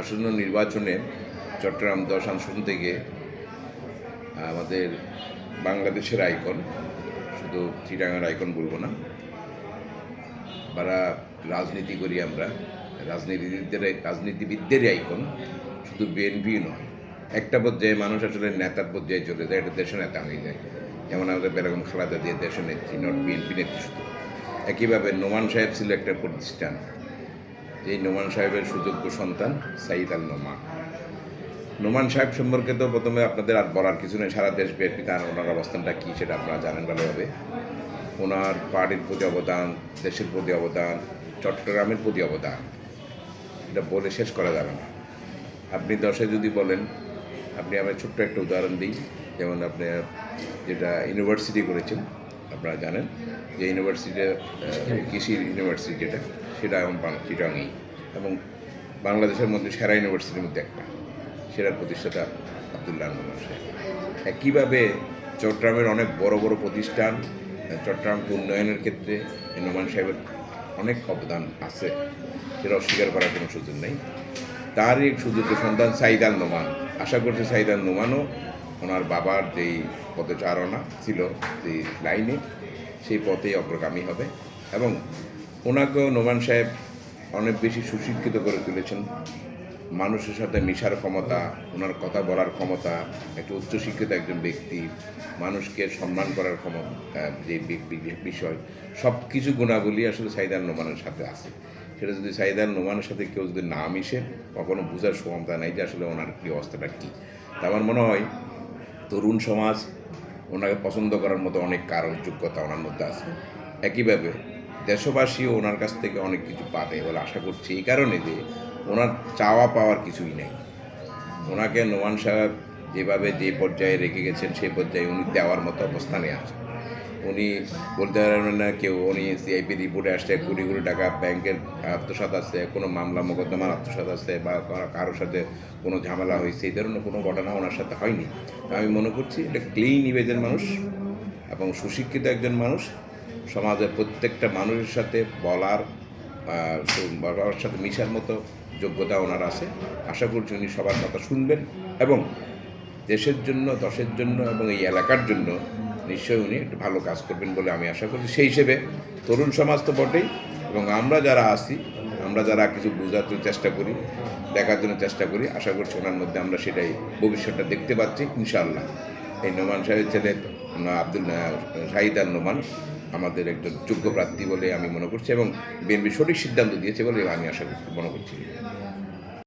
আসন্ন নির্বাচনে চট্টগ্রাম দশ আসন থেকে আমাদের বাংলাদেশের আইকন, শুধু চিটাঙ্গার আইকন বলব না যারা রাজনীতি করি আমরা, রাজনীতিবিদদের, রাজনীতিবিদদেরই আইকন, শুধু বিএনপি নয়, একটা পর্যায়ে মানুষ আসলে নেতার পর্যায়ে চলে যায়, এটা দেশের নেতা হয়ে যায়। যেমন আমাদের বেরকম খালাদা দিয়ে দেশের নেত্রী নট বিএনপি নেত্রী শুধু। একইভাবে নোমান সাহেব ছিল একটা প্রতিষ্ঠান এই নোমান সাহেবের সুযোগ্য সন্তান সাইদ আল নোমান। নোমান সাহেব সম্পর্কে তো প্রথমে আপনাদের আর বলার কিছু নেই, সারা দেশ ব্যাপী তার ওনার অবস্থানটা কী সেটা আপনারা জানেন ভালোভাবে। ওনার পার্টির প্রতি অবদান, দেশের প্রতি অবদান, চট্টগ্রামের প্রতি অবদান, এটা বলে শেষ করা যাবে না। আপনি দশে যদি বলেন, আপনি আমার ছোট্ট একটা উদাহরণ দিই। যেমন আপনি যেটা ইউনিভার্সিটি করেছেন আপনারা জানেন যে ইউনিভার্সিটিতে কৃষির ইউনিভার্সিটি যেটা, সেটা এখন চিটাঙ্গি এবং বাংলাদেশের মধ্যে সেরা ইউনিভার্সিটির মধ্যে একটা সেরার প্রতিষ্ঠাতা আবদুল্লাহ নোমান সাহেব। একইভাবে চট্টগ্রামের অনেক বড় বড় প্রতিষ্ঠান চট্টগ্রামকে উন্নয়নের ক্ষেত্রে নোমান সাহেবের অনেক অবদান আছে, সেটা অস্বীকার করার কোনো সুযোগ নেই। তারই সুযোগ্য সন্তান সাইদাল নোমান। আশা করছি সাইদাল নোমানও ওনার বাবার যেই পদচারণা ছিল, যে লাইনে, সেই পথেই অগ্রগামী হবে এবং ওনাকেও নোমান সাহেব অনেক বেশি সুশিক্ষিত করে তুলেছেন। মানুষের সাথে মিশার ক্ষমতা, ওনার কথা বলার ক্ষমতা, একটা উচ্চশিক্ষিত একজন ব্যক্তি, মানুষকে সম্মান করার ক্ষমতা যে বিষয় সব কিছু গুণাবলী আসলে সাইদার নোমানের সাথে আছে। সেটা যদি সাইদার নোমানের সাথে কেউ যদি না মিশে, কখনো বোঝার ক্ষমতা নাই যে আসলে ওনার কী অবস্থাটা কী। তা আমার মনে হয় তরুণ সমাজ, ওনাকে পছন্দ করার মতো অনেক কারণ, যোগ্যতা ওনার মধ্যে আছে। একইভাবে দেশবাসীও ওনার কাছ থেকে অনেক কিছু পাবে বলে আশা করছি। এই কারণে যে ওনার চাওয়া পাওয়ার কিছুই নেই। ওনাকে নোমান সাহেব যেভাবে যে পর্যায়ে রেখে গেছেন, সেই পর্যায়ে উনি দেওয়ার মতো অবস্থানে আছেন। উনি বলতে পারবেন না, কেউ উনি সিআইপি রিপোর্টে আসছে, কোটি কোটি টাকা ব্যাংকের আত্মসাত আছে, কোনো মামলা মোকদ্দমার আত্মসাত আছে বা কারো- কারোর সাথে কোনো ঝামেলা হয়েছে, এই ধরনের কোনো ঘটনা ওনার সাথে হয়নি। আমি মনে করছি এটা ক্লিন ইমেজের মানুষ এবং সুশিক্ষিত একজন মানুষ, সমাজের প্রত্যেকটা মানুষের সাথে বলার বলার সাথে মিশার মতো যোগ্যতা ওনার আছে। আশা করছি উনি সবার কথা শুনবেন এবং দেশের জন্য, দশের জন্য এবং এই এলাকার জন্য নিশ্চয়ই উনি একটু ভালো কাজ করবেন বলে আমি আশা করি সেই হিসেবে তরুণ সমাজ তো বটেই এবং আমরা যারা আছি, আমরা যারা কিছু বোঝাতে চেষ্টা করি, দেখার জন্য চেষ্টা করি, আশা করছি ওনার মধ্যে আমরা সেটাই ভবিষ্যৎটা দেখতে পাচ্ছি, ইনশাআল্লাহ। এই নোমান সাহেবের ছেলে আব্দুল শাহিদ আল নোমান, আমাদের একজন যোগ্য প্রার্থী বলে আমি মনে করছি এবং বিএনপি সঠিক সিদ্ধান্ত দিয়েছে বলে আমি আশা মনে করছি।